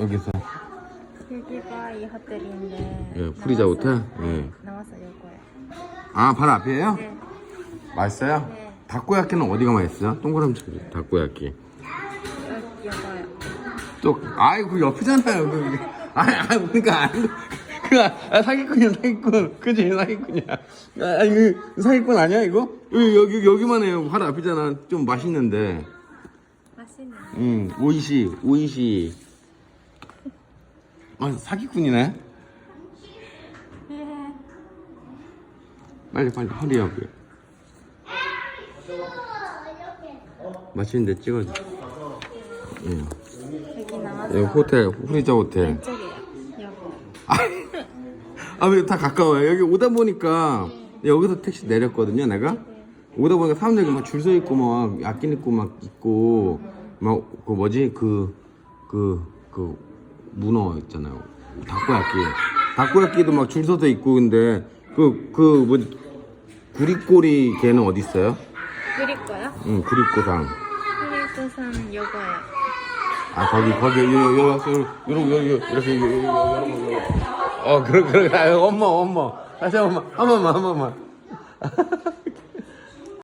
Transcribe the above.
여기서 여기가 이 호텔인데. 예, 프리자 나와서- 호텔? 예. 네, 나와서 요거예요. 아 바로 앞이에요? 네. 맛있어요? 네. 닭고야끼는 어디가 맛있어요? 동그라미 쳐 닭고야끼 여, 요거요. 또 아이 그 옆이잖아요 그 아니 아니 그러니까 아니 그 아, 사기꾼이야 사기꾼 그지 사기꾼이야 아, 아니 그 사기꾼 아니야 이거 여기 여기 여기만 해요 바로 앞이잖아 좀 맛있는데 맛있네. 응 오이시 오이시 아 사기꾼이네 빨리 빨리 허리하고 맛있는데 찍어줘 응. 여기 호텔 후리자 호텔. 요거. 아왜 다 가까워요 여기 오다 보니까 여기서 택시 내렸거든요 내가 오다 보니까 사람들이 막 줄 서 있고 막 약긴 입고 막 있고 막 그 뭐지 그 그 그 문어 있잖아요 닭고야끼 닭고야끼도 막 줄 서서 있고 근데 그 그 뭐 구리꼬리 개는 어디 있어요? 그릴거요? 응 구리꼬상 그릴거선 요거예요. 아 거기 거기 요요요 요런 요요 이렇게 요요 요요어 그래 그래 아, 엄마 엄마 다시 한 번만 한 번만 한 번만